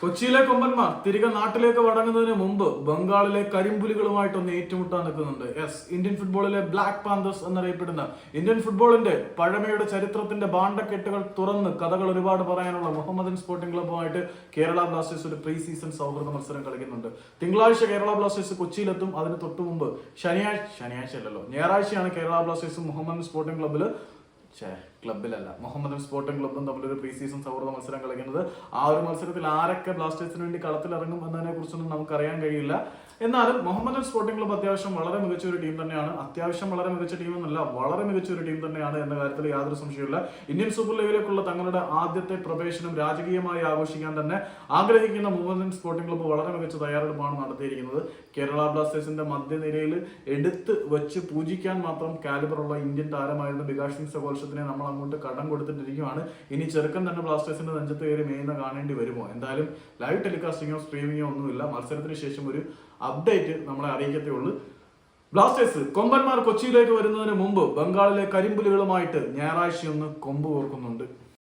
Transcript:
കൊച്ചിയിലെ കൊമ്പന്മാർ തിരികെ നാട്ടിലേക്ക് മടങ്ങുന്നതിന് മുമ്പ് ബംഗാളിലെ കരിമ്പുലികളുമായിട്ടൊന്ന് ഏറ്റുമുട്ടാൻ നിൽക്കുന്നുണ്ട്. യെസ് ഇന്ത്യൻ ഫുട്ബോളിലെ ബ്ലാക്ക് പാന്തേഴ്സ് എന്നറിയപ്പെടുന്ന ഇന്ത്യൻ ഫുട്ബോളിന്റെ പഴമയുടെ ചരിത്രത്തിന്റെ ബാണ്ടക്കെട്ടുകൾ തുറന്ന് കഥകൾ ഒരുപാട് പറയാനുള്ള മുഹമ്മദൻ സ്പോർട്ടിംഗ് ക്ലബ്ബുമായിട്ട് കേരള ബ്ലാസ്റ്റേഴ്സ് ഒരു പ്രീ സീസൺ സൗഹൃദ മത്സരം കളിക്കുന്നുണ്ട്. തിങ്കളാഴ്ച കേരള ബ്ലാസ്റ്റേഴ്സ് കൊച്ചിയിലെത്തും. അതിന് തൊട്ടു മുമ്പ് ശനിയാഴ്ച ശനിയാഴ്ച അല്ലല്ലോ ഞായറാഴ്ചയാണ് കേരള ബ്ലാസ്റ്റേഴ്സും മുഹമ്മദൻ സ്പോർട്ടിംഗ് ക്ലബ്ബിൽ ഛേ, ക്ലബ്ബിലല്ല. മുഹമ്മദൻ സ്പോർട്ടിംഗ് ക്ലബ്ബും തമ്മിലൊരു പ്രീ സീസൺ സൗഹൃദ മത്സരം കളിക്കുന്നത്. ആ ഒരു മത്സരത്തിൽ ആരൊക്കെ ബ്ലാസ്റ്റേഴ്സിന് വേണ്ടി കളത്തിലിറങ്ങും എന്നതിനെ കുറിച്ചൊന്നും നമുക്ക് അറിയാൻ കഴിയില്ല. എന്നാലും മുഹമ്മദ് സ്പോർട്ടിംഗ് ക്ലബ്ബ് അത്യാവശ്യം വളരെ മികച്ച ഒരു ടീം തന്നെയാണ്. അത്യാവശ്യം വളരെ മികച്ച ടീം എന്നല്ല വളരെ മികച്ച ഒരു ടീം തന്നെയാണ് എന്ന കാര്യത്തിൽ യാതൊരു സംശയമില്ല ഇന്ത്യൻ സൂപ്പർ ലീഗിലേക്കുള്ള തങ്ങളുടെ ആദ്യത്തെ പ്രവേശനം രാജകീയമായി ആഘോഷിക്കാൻ തന്നെ ആഗ്രഹിക്കുന്ന മുഹമ്മദ് സ്പോർട്ടിംഗ് ക്ലബ്ബ് വളരെ മികച്ച തയ്യാറെടുപ്പാണ് നടത്തിയിരിക്കുന്നത്. കേരള ബ്ലാസ്റ്റേഴ്സിന്റെ മധ്യനിരയിൽ എടുത്ത് വെച്ച് പൂജിക്കാൻ മാത്രം കാലിബറുള്ള ഇന്ത്യൻ താരമായിരുന്നു വികാസ് സിംഗ് സകോൽഷത്തിനെ നമ്മൾ അങ്ങോട്ട് കടം കൊടുത്തിട്ടിരിക്കുകയാണ് ഇനി ചെറുക്കൻ തന്നെ ബ്ലാസ്റ്റേഴ്സിന്റെ നെഞ്ചത്ത് കയറി മേയുന്ന കാണേണ്ടി വരുമോ? എന്തായാലും ലൈവ് ടെലികാസ്റ്റിങ്ങോ സ്ട്രീമിങ്ങോ ഒന്നുമില്ല. മത്സരത്തിന് ശേഷം ഒരു അപ്ഡേറ്റ് നമ്മളെ അറിയിക്കത്തേ ഉള്ളൂ ബ്ലാസ്റ്റേഴ്സ് കൊമ്പന്മാർ കൊച്ചിയിലേക്ക് വരുന്നതിന് മുമ്പ് ബംഗാളിലെ കരിമ്പുലികളുമായിട്ട് ഞായറാഴ്ചയൊന്ന് കൊമ്പ് കോർക്കുന്നുണ്ട്.